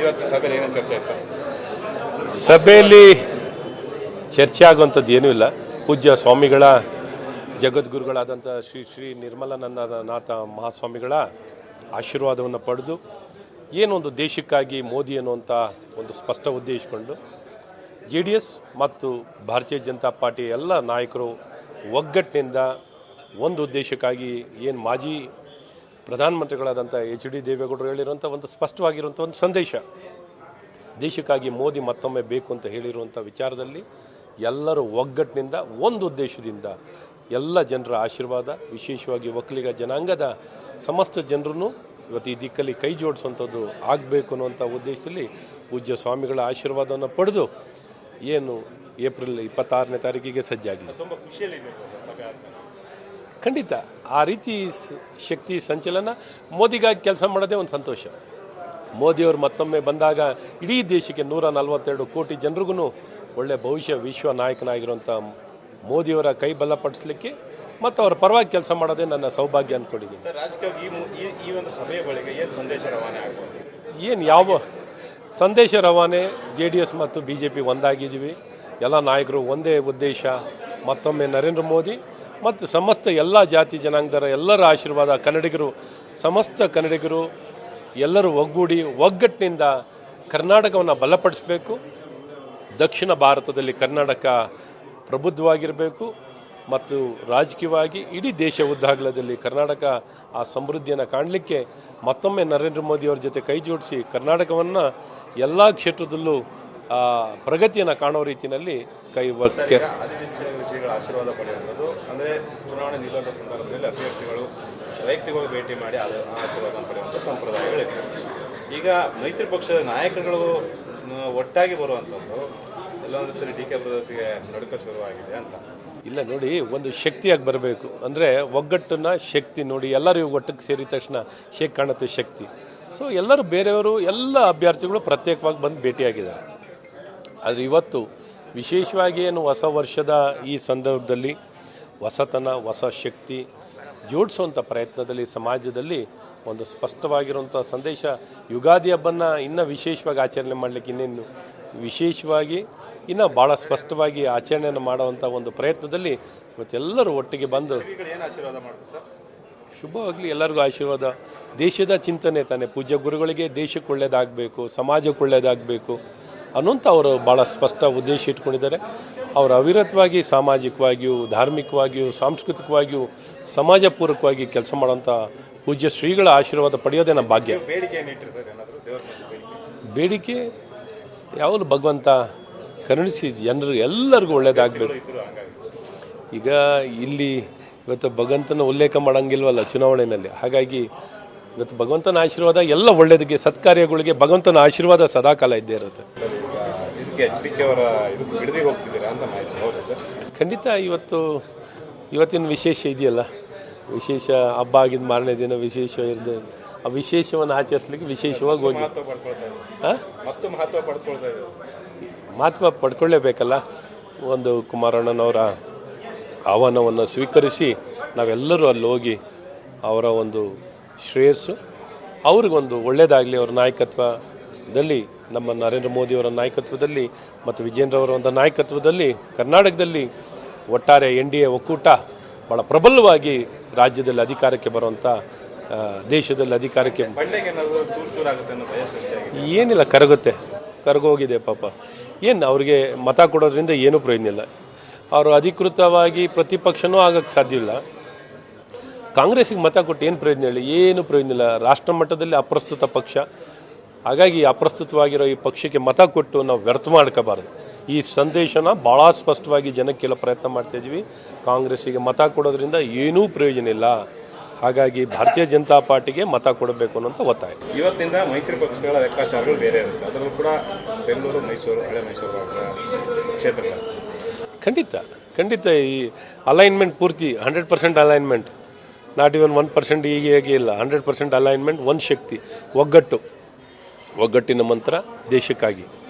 ಇವತ್ತು ಸಭೆಯಲ್ಲಿ ಏನೇನು ಚರ್ಚೆ ಆಯ್ತು ಸಭೆಯಲ್ಲಿ ಚರ್ಚೆ ಆಗುವಂಥದ್ದು ಏನೂ ಇಲ್ಲ. ಪೂಜ್ಯ ಸ್ವಾಮಿಗಳ, ಜಗದ್ಗುರುಗಳಾದಂಥ ಶ್ರೀ ಶ್ರೀ ನಿರ್ಮಲಾನಂದನಾಥ ಮಹಾಸ್ವಾಮಿಗಳ ಆಶೀರ್ವಾದವನ್ನು ಪಡೆದು ಏನೊಂದು ದೇಶಕ್ಕಾಗಿ ಮೋದಿ ಅನ್ನುವಂಥ ಒಂದು ಸ್ಪಷ್ಟ ಉದ್ದೇಶಿಕೊಂಡು ಜೆ ಡಿ ಎಸ್ ಮತ್ತು ಭಾರತೀಯ ಜನತಾ ಪಾರ್ಟಿ ಎಲ್ಲ ನಾಯಕರು ಒಗ್ಗಟ್ಟಿನಿಂದ ಒಂದು ಉದ್ದೇಶಕ್ಕಾಗಿ ಏನು ಮಾಜಿ ಪ್ರಧಾನಮಂತ್ರಿಗಳಾದಂಥ ಎಚ್ ಡಿ ದೇವೇಗೌಡರು ಹೇಳಿರುವಂಥ ಒಂದು ಸ್ಪಷ್ಟವಾಗಿರುವಂಥ ಒಂದು ಸಂದೇಶ. ದೇಶಕ್ಕಾಗಿ ಮೋದಿ ಮತ್ತೊಮ್ಮೆ ಬೇಕು ಅಂತ ಹೇಳಿರುವಂಥ ವಿಚಾರದಲ್ಲಿ ಎಲ್ಲರೂ ಒಗ್ಗಟ್ಟಿನಿಂದ, ಒಂದು ಉದ್ದೇಶದಿಂದ ಎಲ್ಲ ಜನರ ಆಶೀರ್ವಾದ, ವಿಶೇಷವಾಗಿ ಒಕ್ಕಲಿಗ ಜನಾಂಗದ ಸಮಸ್ತ ಜನರನ್ನು ಇವತ್ತು ಈ ದಿಕ್ಕಲ್ಲಿ ಕೈ ಜೋಡಿಸುವಂಥದ್ದು ಆಗಬೇಕು ಅನ್ನುವಂಥ ಉದ್ದೇಶದಲ್ಲಿ ಪೂಜ್ಯ ಸ್ವಾಮಿಗಳ ಆಶೀರ್ವಾದವನ್ನು ಪಡೆದು ಏನು ಏಪ್ರಿಲ್ ಇಪ್ಪತ್ತಾರನೇ ತಾರೀಕಿಗೆ ಸಜ್ಜಾಗಿದೆ. ತುಂಬ ಖುಷಿಯಲ್ಲಿ ಖಂಡಿತ. ಆ ರೀತಿ ಶಕ್ತಿ ಸಂಚಲನ ಮೋದಿಗಾಗಿ ಕೆಲಸ ಮಾಡೋದೇ ಒಂದು ಸಂತೋಷ. ಮೋದಿಯವರು ಮತ್ತೊಮ್ಮೆ ಬಂದಾಗ ಇಡೀ ದೇಶಕ್ಕೆ ನೂರ ನಲವತ್ತೆರಡು ಕೋಟಿ ಜನರಿಗೂ ಒಳ್ಳೆ ಭವಿಷ್ಯ ವಿಶ್ವ ನಾಯಕನಾಗಿರುವಂಥ ಮೋದಿಯವರ ಕೈ ಬಲಪಡಿಸಲಿಕ್ಕೆ ಮತ್ತು ಅವರ ಪರವಾಗಿ ಕೆಲಸ ಮಾಡೋದೇ ನನ್ನ ಸೌಭಾಗ್ಯ ಅಂದ್ಕೊಂಡಿದ್ದೀನಿ ಸರ್ ರಾಜಕೀಯವಾಗಿ ಈ ಈ ಈ ಒಂದು ಸಭೆಯ ಬಳಿಕ ಏನು ಸಂದೇಶ ರವಾನೆ ಆಗ್ಬೋದು? ಏನು ಯಾವ ಸಂದೇಶ ರವಾನೆ? ಜೆ ಡಿ ಎಸ್ ಮತ್ತು ಬಿ ಜೆ ಪಿ ಒಂದಾಗಿದ್ದೀವಿ. ಎಲ್ಲ ನಾಯಕರು ಒಂದೇ ಉದ್ದೇಶ ಮತ್ತೊಮ್ಮೆ ನರೇಂದ್ರ ಮೋದಿ ಮತ್ತು ಸಮಸ್ತ ಎಲ್ಲ ಜಾತಿ ಜನಾಂಗದರ ಎಲ್ಲರ ಆಶೀರ್ವಾದ ಕನ್ನಡಿಗರು, ಸಮಸ್ತ ಕನ್ನಡಿಗರು ಎಲ್ಲರೂ ಒಗ್ಗೂಡಿ ಒಗ್ಗಟ್ಟಿನಿಂದ ಕರ್ನಾಟಕವನ್ನು ಬಲಪಡಿಸಬೇಕು. ದಕ್ಷಿಣ ಭಾರತದಲ್ಲಿ ಕರ್ನಾಟಕ ಪ್ರಬುದ್ಧವಾಗಿರಬೇಕು ಮತ್ತು ರಾಜಕೀಯವಾಗಿ ಇಡೀ ದೇಶ ಉದ್ದಾಗಲದಲ್ಲಿ ಕರ್ನಾಟಕ ಆ ಸಮೃದ್ಧಿಯನ್ನು ಕಾಣಲಿಕ್ಕೆ ಮತ್ತೊಮ್ಮೆ ನರೇಂದ್ರ ಮೋದಿಯವರ ಜೊತೆ ಕೈ ಜೋಡಿಸಿ ಕರ್ನಾಟಕವನ್ನು ಎಲ್ಲ ಕ್ಷೇತ್ರದಲ್ಲೂ ಪ್ರಗತಿಯನ್ನು ಕಾಣೋ ರೀತಿಯಲ್ಲಿ ಕೈ ಆದಿತ್ಯ ಋಷಿಗಳ ಆಶೀರ್ವಾದ ಪಡೆಯುವಂಥದ್ದು. ಅಂದರೆ ಚುನಾವಣೆ ನಿಲ್ಲುವಂಥ ಸಂದರ್ಭದಲ್ಲಿ ಅಭ್ಯರ್ಥಿಗಳು ವೈಯಕ್ತಿಕವಾಗಿ ಭೇಟಿ ಮಾಡಿ ಅದು ಆಶೀರ್ವಾದ ಪಡೆಯುವಂಥ ಸಂಪ್ರದಾಯಗಳಿವೆ. ಈಗ ಮೈತ್ರಿ ಪಕ್ಷದ ನಾಯಕರುಗಳು ಒಟ್ಟಾಗಿ ಬರುವಂಥದ್ದು ಎಲ್ಲೊಂದು ರೀತಿಯಲ್ಲಿ ಡಿ ಕೆ ಬ್ರದರ್ಸ್ಗೆ ನಡುಕ ಶುರುವಾಗಿದೆ ಅಂತ. ಇಲ್ಲ ನೋಡಿ ಒಂದು ಶಕ್ತಿಯಾಗಿ ಬರಬೇಕು. ಅಂದರೆ ಒಗ್ಗಟ್ಟನ್ನು ಶಕ್ತಿ ನೋಡಿ ಎಲ್ಲರೂ ಒಟ್ಟಕ್ಕೆ ಸೇರಿದ ತಕ್ಷಣ ಶೇಕ್ ಕಾಣುತ್ತೆ ಶಕ್ತಿ. ಸೊ ಎಲ್ಲರೂ ಬೇರೆಯವರು ಎಲ್ಲ ಅಭ್ಯರ್ಥಿಗಳು ಪ್ರತ್ಯೇಕವಾಗಿ ಬಂದು ಭೇಟಿಯಾಗಿದ್ದಾರೆ. ಆದರೆ ಇವತ್ತು ವಿಶೇಷವಾಗಿ ಏನು ಹೊಸ ವರ್ಷದ ಈ ಸಂದರ್ಭದಲ್ಲಿ ಹೊಸತನ, ಹೊಸ ಶಕ್ತಿ ಜೋಡಿಸುವಂಥ ಪ್ರಯತ್ನದಲ್ಲಿ ಸಮಾಜದಲ್ಲಿ ಒಂದು ಸ್ಪಷ್ಟವಾಗಿರುವಂಥ ಸಂದೇಶ ಯುಗಾದಿ ಹಬ್ಬನ ಇನ್ನೂ ವಿಶೇಷವಾಗಿ ಆಚರಣೆ ಮಾಡಲಿಕ್ಕೆ ಇನ್ನೇನು ವಿಶೇಷವಾಗಿ ಇನ್ನೂ ಭಾಳ ಸ್ಪಷ್ಟವಾಗಿ ಆಚರಣೆಯನ್ನು ಮಾಡುವಂಥ ಒಂದು ಪ್ರಯತ್ನದಲ್ಲಿ ಇವತ್ತೆಲ್ಲರೂ ಒಟ್ಟಿಗೆ ಬಂದು ಶುಭವಾಗಲಿ ಎಲ್ಲರಿಗೂ ಆಶೀರ್ವಾದ. ದೇಶದ ಚಿಂತನೆ ತಾನೆ. ಪೂಜ್ಯ ಗುರುಗಳಿಗೆ ದೇಶಕ್ಕೆ ಒಳ್ಳೇದಾಗಬೇಕು, ಸಮಾಜಕ್ಕೆ ಒಳ್ಳೇದಾಗಬೇಕು. ಅನ್ನೋಂಥ ಅವರು ಭಾಳ ಸ್ಪಷ್ಟ ಉದ್ದೇಶ ಇಟ್ಕೊಂಡಿದ್ದಾರೆ. ಅವರು ಅವಿರತವಾಗಿ, ಸಾಮಾಜಿಕವಾಗಿಯೂ, ಧಾರ್ಮಿಕವಾಗಿಯೂ, ಸಾಂಸ್ಕೃತಿಕವಾಗಿಯೂ ಸಮಾಜಪೂರ್ವಕವಾಗಿ ಕೆಲಸ ಮಾಡೋಂಥ ಪೂಜ್ಯ ಶ್ರೀಗಳ ಆಶೀರ್ವಾದ ಪಡೆಯೋದೇ ನಮ್ಮ ಭಾಗ್ಯ. ಬೇಡಿಕೆ ಯಾವಾಗಲೂ ಭಗವಂತ ಕರುಣಿಸಿ, ಜನರು ಎಲ್ಲರಿಗೂ ಒಳ್ಳೇದಾಗಬೇಕು. ಈಗ ಇಲ್ಲಿ ಇವತ್ತು ಭಗವಂತನ ಉಲ್ಲೇಖ ಮಾಡೋಂಗಿಲ್ವಲ್ಲ ಚುನಾವಣೆಯಲ್ಲಿ ಹಾಗಾಗಿ ಇವತ್ತು ಭಗವಂತನ ಆಶೀರ್ವಾದ ಎಲ್ಲ ಒಳ್ಳೇದಕ್ಕೆ, ಸತ್ಕಾರ್ಯಗಳಿಗೆ ಭಗವಂತನ ಆಶೀರ್ವಾದ ಸದಾಕಾಲ ಇದ್ದೇ ಇರುತ್ತೆ. ಇದಕ್ಕೆ ಎಚ್ಚರಿಕೆ ಅವರ ಇದಕ್ಕೆ ಬಿಡದೆ ಹೋಗ್ತಿದ್ದೀರಾ ಅಂತ ಮಾಹಿತಿ. ಹೌದಾ ಸರ್? ಖಂಡಿತ ಇವತ್ತು ಇವತ್ತಿನ ವಿಶೇಷ ಇದೆಯಲ್ಲ. ವಿಶೇಷ ಹಬ್ಬ ಆಗಿದ್ದ ಮಾರನೇ ದಿನ ವಿಶೇಷ ಇರದೆ ಆ ವಿಶೇಷವನ್ನು ಆಚರಿಸ್ಲಿಕ್ಕೆ ವಿಶೇಷವಾಗಿ ಹೋಗಿ ಮಹತ್ವ ಮತ್ತು ಮಹತ್ವ ಪಡ್ಕೊಳ್ತಾ ಮಹತ್ವ ಪಡ್ಕೊಳ್ಳೇಬೇಕಲ್ಲ ಒಂದು ಕುಮಾರಣ್ಣನವರ ಆಹ್ವಾನವನ್ನು ಸ್ವೀಕರಿಸಿ ನಾವೆಲ್ಲರೂ ಅಲ್ಲಿ ಹೋಗಿ ಅವರ ಒಂದು ಶ್ರೇಯಸ್ಸು ಅವ್ರಿಗೊಂದು ಒಳ್ಳೆಯದಾಗಲಿ ಅವ್ರ ನಾಯಕತ್ವ ನಾಯಕತ್ವದಲ್ಲಿ ನಮ್ಮ ನರೇಂದ್ರ ಮೋದಿಯವರ ನಾಯಕತ್ವದಲ್ಲಿ ಮತ್ತು ವಿಜೇಂದ್ರ ಅವರ ಒಂದು ನಾಯಕತ್ವದಲ್ಲಿ ಕರ್ನಾಟಕದಲ್ಲಿ ಒಟ್ಟಾರೆ ಎನ್ ಡಿ ಎ ಒಕ್ಕೂಟ ಭಾಳ ಪ್ರಬಲವಾಗಿ ರಾಜ್ಯದಲ್ಲಿ ಅಧಿಕಾರಕ್ಕೆ ಬರುವಂಥ ದೇಶದಲ್ಲಿ ಅಧಿಕಾರಕ್ಕೆ ಏನಿಲ್ಲ, ಕರಗುತ್ತೆ. ಕರಗೋಗಿದೆ ಪಾಪ. ಏನು, ಅವ್ರಿಗೆ ಮತ ಕೊಡೋದ್ರಿಂದ ಏನೂ ಪ್ರಯೋಜನ ಇಲ್ಲ. ಅವರು ಅಧಿಕೃತವಾಗಿ ಪ್ರತಿಪಕ್ಷನೂ ಆಗಕ್ಕೆ ಸಾಧ್ಯ ಇಲ್ಲ. ಕಾಂಗ್ರೆಸ್ಸಿಗೆ ಮತ ಕೊಟ್ಟು ಏನು ಪ್ರಯೋಜನ ಹೇಳಿ ಏನು ಪ್ರಯೋಜನ ಇಲ್ಲ. ರಾಷ್ಟ್ರ ಮಟ್ಟದಲ್ಲಿ ಅಪ್ರಸ್ತುತ ಪಕ್ಷ. ಹಾಗಾಗಿ ಅಪ್ರಸ್ತುತವಾಗಿರೋ ಈ ಪಕ್ಷಕ್ಕೆ ಮತ ಕೊಟ್ಟು ನಾವು ವ್ಯರ್ಥ ಮಾಡ್ಕೋಬಾರ್ದು. ಈ ಸಂದೇಶನ ಭಾಳ ಸ್ಪಷ್ಟವಾಗಿ ಜನಕ್ಕೆಲ್ಲ ಪ್ರಯತ್ನ ಮಾಡ್ತಾ ಇದ್ವಿ ಕಾಂಗ್ರೆಸ್ಸಿಗೆ ಮತ ಕೊಡೋದ್ರಿಂದ ಏನೂ ಪ್ರಯೋಜನ ಇಲ್ಲ. ಹಾಗಾಗಿ ಭಾರತೀಯ ಜನತಾ ಪಾರ್ಟಿಗೆ ಮತ ಕೊಡಬೇಕು ಅನ್ನೋಂಥ ಒತ್ತಾಯ. ಇವತ್ತಿಂದ ಮೈತ್ರಿ ಪಕ್ಷಗಳ ಲೆಕ್ಕಾಚಾರಗಳು ಬೇರೆ ಇರುತ್ತೆ. ಅದರಲ್ಲೂ ಕೂಡ ಬೆಂಗಳೂರು ಮೈಸೂರು ಹಳೆ ಮೈಸೂರು ಕ್ಷೇತ್ರಗಳು. ಖಂಡಿತ ಖಂಡಿತ ಈ ಅಲೈನ್ಮೆಂಟ್ ಪೂರ್ತಿ hundred percent alignment not even one percent ಈಗ ಹೇಗೆ ಇಲ್ಲ. ಹಂಡ್ರೆಡ್ ಪರ್ಸೆಂಟ್ ಅಲೈನ್ಮೆಂಟ್ ಒಂದು ಶಕ್ತಿ ಒಗ್ಗಟ್ಟು. ಒಗ್ಗಟ್ಟಿನ ಮಂತ್ರ ದೇಶಕ್ಕಾಗಿ.